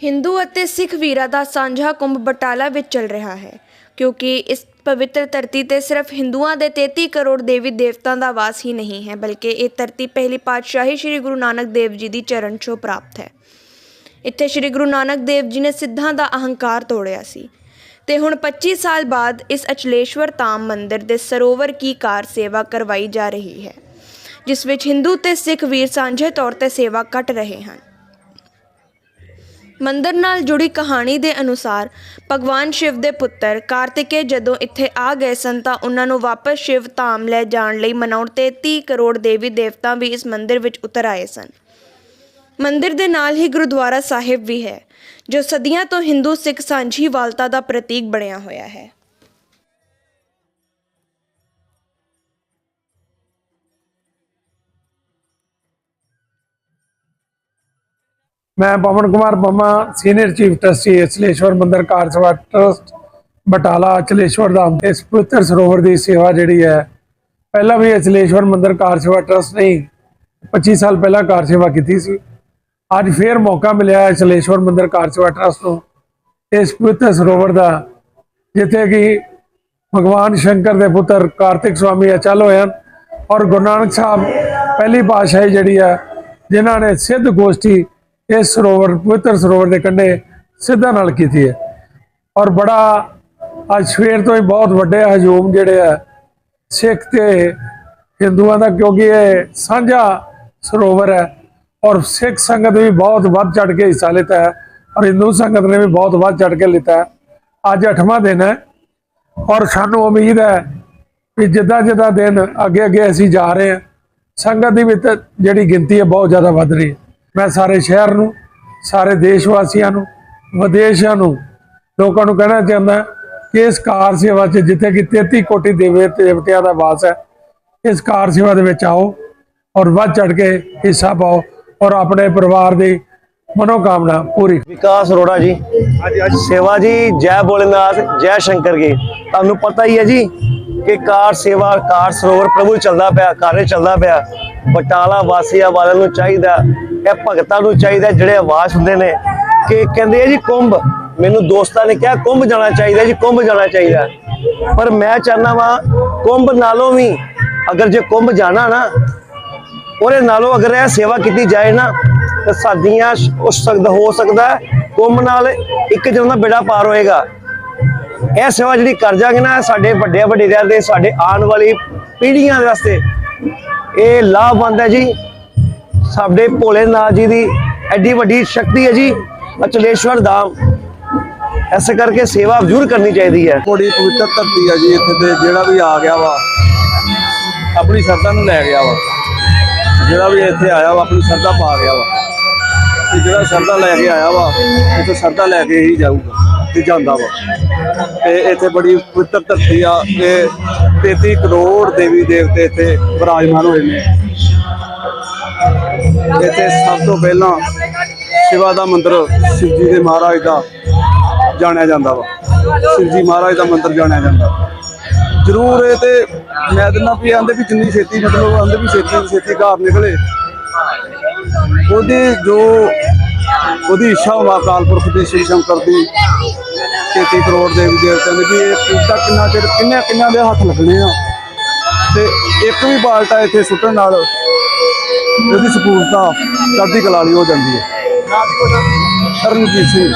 ਹਿੰਦੂ ਅਤੇ ਸਿੱਖ ਵੀਰਾਂ ਦਾ ਸਾਂਝਾ ਕੁੰਭ ਬਟਾਲਾ ਵਿੱਚ ਚੱਲ ਰਿਹਾ ਹੈ, ਕਿਉਂਕਿ ਇਸ ਪਵਿੱਤਰ ਧਰਤੀ ਤੇ ਸਿਰਫ ਹਿੰਦੂਆਂ ਦੇ 33 ਕਰੋੜ ਦੇਵੀ ਦੇਵਤਾਂ ਦਾ ਵਾਸ ਹੀ ਨਹੀਂ ਹੈ, ਬਲਕਿ ਇਹ ਧਰਤੀ ਪਹਿਲੀ ਪਾਤਸ਼ਾਹੀ ਸ੍ਰੀ ਗੁਰੂ ਨਾਨਕ ਦੇਵ ਜੀ ਦੀ ਚਰਨ ਛੋਹ ਪ੍ਰਾਪਤ ਹੈ। ਇੱਥੇ ਸ੍ਰੀ ਗੁਰੂ ਨਾਨਕ ਦੇਵ ਜੀ ਨੇ ਸਿੱਧਾਂ ਦਾ ਅਹੰਕਾਰ ਤੋੜਿਆ ਸੀ ਤੇ ਹੁਣ 25 ਸਾਲ ਬਾਅਦ ਇਸ ਅਚਲੇਸ਼ਵਰ ਧਾਮ ਮੰਦਿਰ ਦੇ ਸਰੋਵਰ ਕੀ ਕਾਰ ਸੇਵਾ ਕਰਵਾਈ ਜਾ ਰਹੀ ਹੈ, ਜਿਸ ਵਿੱਚ ਹਿੰਦੂ ਤੇ ਸਿੱਖ ਵੀਰ ਸਾਂਝੇ ਤੌਰ ਤੇ ਸੇਵਾ ਕੱਟ ਰਹੇ ਹਨ। ਮੰਦਰ ਨਾਲ ਜੁੜੀ ਕਹਾਣੀ ਦੇ ਅਨੁਸਾਰ ਭਗਵਾਨ ਸ਼ਿਵ ਦੇ ਪੁੱਤਰ ਕਾਰਤਿਕੇ ਜਦੋਂ ਇੱਥੇ ਆ ਗਏ ਸਨ ਤਾਂ ਉਹਨਾਂ ਨੂੰ ਵਾਪਸ ਸ਼ਿਵ ਧਾਮ ਲੈ ਜਾਣ ਲਈ ਮਨਾਉਣ 33 ਕਰੋੜ ਦੇਵੀ ਦੇਵਤਾ ਵੀ ਇਸ ਮੰਦਰ ਵਿੱਚ ਉਤਰ ਆਏ ਸਨ। ਮੰਦਿਰ ਦੇ ਨਾਲ ਹੀ ਗੁਰਦੁਆਰਾ ਸਾਹਿਬ ਵੀ ਹੈ, ਜੋ ਸਦੀਆਂ ਤੋਂ ਹਿੰਦੂ ਸਿੱਖ ਸਾਂਝੀ ਵਾਲਤਾ ਦਾ ਪ੍ਰਤੀਕ ਬਣਿਆ ਹੋਇਆ ਹੈ। ਮੈਂ Pawan Kumar Pamma senior chief trustee Achaleshwar ਮੰਦਿਰ ਕਾਰਸੇਵਾ ਟਰਸਟ ਬਟਾਲਾ, ਅਚਲੇਸ਼ਵਰ ਧਾਮ ਇਸ ਪਵਿੱਤਰ ਸਰੋਵਰ ਦੀ ਸੇਵਾ ਜਿਹੜੀ ਹੈ, ਪਹਿਲਾਂ ਵੀ ਅਚਲੇਸ਼ਵਰ ਮੰਦਿਰ ਕਾਰਸੇਵਾ ਟਰਸਟ ਨੇ 25 ਸਾਲ ਪਹਿਲਾਂ ਕਾਰ ਸੇਵਾ ਕੀਤੀ ਸੀ। ਅੱਜ ਫੇਰ ਮੌਕਾ ਮਿਲਿਆ ਹੈ ਅਚਲੇਸ਼ਵਰ ਮੰਦਿਰ ਕਾਰਸੇਵਾ ਟਰਸਟ ਨੂੰ। ਇਸ ਪਵਿੱਤਰ ਸਰੋਵਰ ਦਾ, ਜਿੱਥੇ ਕਿ ਭਗਵਾਨ ਸ਼ੰਕਰ ਦੇ ਪੁੱਤਰ ਕਾਰਤਿਕ ਸਵਾਮੀ ਅਚਲ ਹੋਏ ਹਨ ਔਰ ਗੁਰੂ ਨਾਨਕ ਸਾਹਿਬ ਪਹਿਲੀ ਪਾਤਸ਼ਾਹੀ ਜਿਹੜੀ ਆ ਜਿਨ੍ਹਾਂ ਨੇ ਸਿੱਧ ਗੋਸ਼ਟੀ ਇਹ ਸਰੋਵਰ, ਪਵਿੱਤਰ ਸਰੋਵਰ ਦੇ ਕੰਢੇ ਸਿੱਧਾ ਨਾਲ ਕੀਤੀ ਹੈ। ਔਰ ਬੜਾ ਅੱਜ ਸਵੇਰ ਤੋਂ ਹੀ ਬਹੁਤ ਵੱਡੇ ਹਜੂਮ ਜਿਹੜੇ ਆ, ਸਿੱਖ ਤੇ ਹਿੰਦੂਆਂ ਦਾ, ਕਿਉਂਕਿ ਇਹ ਸਾਂਝਾ ਸਰੋਵਰ ਹੈ। ਔਰ ਸਿੱਖ ਸੰਗਤ ਵੀ ਬਹੁਤ ਵੱਧ ਚੜ ਕੇ ਹਿੱਸਾ ਲਿੱਤਾ ਹੈ ਔਰ ਹਿੰਦੂ ਸੰਗਤ ਨੇ ਵੀ ਬਹੁਤ ਵੱਧ ਚੜ ਕੇ ਲਿੱਤਾ ਅੱਜ 8ਵਾਂ ਦਿਨ ਹੈ ਔਰ ਸਾਨੂੰ ਉਮੀਦ ਹੈ ਕਿ ਜਿੱਦਾਂ ਜਿੱਦਾਂ ਦਿਨ ਅੱਗੇ ਅੱਗੇ ਅਸੀਂ ਜਾ ਰਹੇ ਹਾਂ, ਸੰਗਤ ਦੀ ਵੀ ਤਾਂ ਜਿਹੜੀ ਗਿਣਤੀ ਹੈ ਬਹੁਤ ਜ਼ਿਆਦਾ ਵੱਧ ਰਹੀ ਹੈ। ਮੈਂ ਸਾਰੇ ਸ਼ਹਿਰ ਨੂੰ ਸਾਰੇ ਦੇਸ਼ ਵਾਸੀਆਂ ਨੂੰ ਵਿਦੇਸ਼ਾਂ ਨੂੰ ਲੋਕਾਂ ਨੂੰ ਕਹਿਣਾ ਚਾਹੁੰਦਾ ਕਿ ਇਸ ਕਾਰ ਸੇਵਾ 'ਚ ਜਿੱਥੇ ਕਿ 33 ਕੋਟੀ ਦੇਵੇ ਦੇਵਤਿਆਂ ਦਾ ਵਾਸ ਹੈ ਇਸ ਕਾਰ ਸੇਵਾ ਦੇ ਵਿੱਚ ਆਓ ਔਰ ਵੱਧ ਚੜ ਕੇ ਹਿੱਸਾ ਪਾਓ ਔਰ ਆਪਣੇ ਪਰਿਵਾਰ ਦੀ ਮਨੋਕਾਮਨਾ ਪੂਰੀ ਵਿਕਾਸ ਅਰੋੜਾ ਜੀ। ਸੇਵਾ ਜੀ ਜੈ ਭੋਲੇਨਾਥ ਜੈ ਸ਼ੰਕਰ ਜੀ ਤੁਹਾਨੂੰ ਪਤਾ ਹੀ ਹੈ ਜੀ ਕਿ ਕਾਰ ਸੇਵਾ ਕਾਰ ਸਰੋਵਰ ਪ੍ਰਭੂ ਚੱਲਦਾ ਪਿਆ ਕਾਰਜ ਚੱਲਦਾ ਪਿਆ। ਬਟਾਲਾ ਵਾਸੀਆਂ ਵਾਲਿਆਂ ਨੂੰ ਚਾਹੀਦਾ ਇਹ ਭਗਤਾਂ ਨੂੰ ਚਾਹੀਦਾ ਜਿਹੜੇ ਆਵਾਜ਼ ਹੁੰਦੇ ਨੇ, ਕਿ ਕਹਿੰਦੇ ਆ ਜੀ ਕੁੰਭ। ਮੈਨੂੰ ਦੋਸਤਾਂ ਨੇ ਕਿਹਾ ਕੁੰਭ ਜਾਣਾ ਚਾਹੀਦਾ ਜੀ, ਕੁੰਭ ਜਾਣਾ ਚਾਹੀਦਾ। ਪਰ ਮੈਂ ਚਾਹਨਾ ਵਾਂ, ਕੁੰਭ ਨਾਲੋਂ ਵੀ ਅਗਰ ਜੇ ਕੁੰਭ ਜਾਣਾ ਨਾ, ਉਹਦੇ ਨਾਲੋਂ ਅਗਰ ਇਹ ਸੇਵਾ ਕੀਤੀ ਜਾਏ ਨਾ, ਤਾਂ ਸਾਡੀਆਂ ਉਸ ਸਕਦਾ, ਹੋ ਸਕਦਾ ਕੁੰਭ ਨਾਲ ਇੱਕ ਜਨ ਦਾ ਬੇੜਾ ਪਾਰ ਹੋਏਗਾ। ਇਹ ਸੇਵਾ ਜਿਹੜੀ ਕਰ ਜਾਗੇ ਨਾ, ਸਾਡੇ ਵੱਡੇ ਵੱਡੇ ਦੇ, ਸਾਡੇ ਆਉਣ ਵਾਲੀ ਪੀੜ੍ਹੀਆਂ ਵਾਸਤੇ, ਇਹ ਲਾਭਵੰਦ ਹੈ ਜੀ। ਸਾਡੇ ਭੋਲੇਨਾਥ ਜੀ ਦੀ ਐਡੀ ਵੱਡੀ ਸ਼ਕਤੀ ਹੈ ਜੀ, ਅਚਲੇਸ਼ਵਰ ਧਾਮ। ਐਸੇ ਕਰਕੇ ਸੇਵਾ ਜ਼ਰੂਰ ਕਰਨੀ ਚਾਹੀਦੀ ਹੈ। ਬੜੀ ਪਵਿੱਤਰ ਧਰਤੀ ਆ ਜੀ, ਇੱਥੇ ਤੇ ਜਿਹੜਾ ਵੀ ਆ ਗਿਆ ਵਾ, ਆਪਣੀ ਸ਼ਰਧਾ ਨੂੰ ਲੈ ਗਿਆ ਵਾ। ਜਿਹੜਾ ਵੀ ਇੱਥੇ ਆਇਆ ਵਾ, ਆਪਣੀ ਸ਼ਰਧਾ ਪਾ ਗਿਆ ਵਾ। ਤੇ ਜਿਹੜਾ ਸ਼ਰਧਾ ਲੈ ਕੇ ਆਇਆ ਵਾ, ਇੱਥੇ ਸ਼ਰਧਾ ਲੈ ਕੇ ਹੀ ਜਾਊਗਾ ਤੇ ਜਾਂਦਾ ਵਾ। ਤੇ ਇੱਥੇ ਬੜੀ ਪਵਿੱਤਰ ਧਰਤੀ ਆ, ਤੇ 33 ਕਰੋੜ ਦੇਵੀ ਦੇਵਤੇ ਇੱਥੇ ਵਿਰਾਜਮਾਨ ਹੋਏ ਨੇ। ਇੱਥੇ ਸਭ ਤੋਂ ਪਹਿਲਾਂ ਸ਼ਿਵਾ ਦਾ ਮੰਦਿਰ ਸ਼ਿਵ ਜੀ ਦੇ ਮਹਾਰਾਜ ਦਾ ਜਾਣਿਆ ਜਾਂਦਾ ਵਾ। ਸ਼ਿਵ ਜੀ ਮਹਾਰਾਜ ਦਾ ਮੰਦਿਰ ਜਾਣਿਆ ਜਾਂਦਾ। ਜ਼ਰੂਰ ਇਹ ਤੇ ਮੈਂ ਦਿੰਦਾ ਵੀ ਆਂਦੇ ਵੀ ਜਿੰਨੀ ਛੇਤੀ ਮਤਲਬ ਆਂਦੇ ਵੀ ਛੇਤੀ ਤੋਂ ਛੇਤੀ ਘਰ ਨਿਕਲੇ। ਉਹਦੀ ਜੋ ਉਹਦੀ ਇੱਛਾ ਵਾ ਅਕਾਲਪੁਰ ਦੀ, ਸ਼੍ਰੀ ਸ਼ੰਕਰ ਦੀ 33 ਕਰੋੜ ਦੇ ਵੀ ਦੇਵਤਿਆਂ ਦੇ ਵੀ ਇਹ ਕੀਤਾ ਕਿੰਨਾ ਚਿਰ ਕਿੰਨੇ ਕਿੰਨਾ ਦੇ ਹੱਥ ਲੱਗਣੇ ਆ। ਤੇ ਇੱਕ ਵੀ ਬਾਲਟਾ ਇੱਥੇ ਸੁੱਟਣ ਨਾਲ ਉਹਦੀ ਸਪੂਰਤਾ ਚੜ੍ਹਦੀ ਕਲਾ ਲਈ ਹੋ ਜਾਂਦੀ ਹੈ। ਸਰਨਜੀਤ ਸਿੰਘ।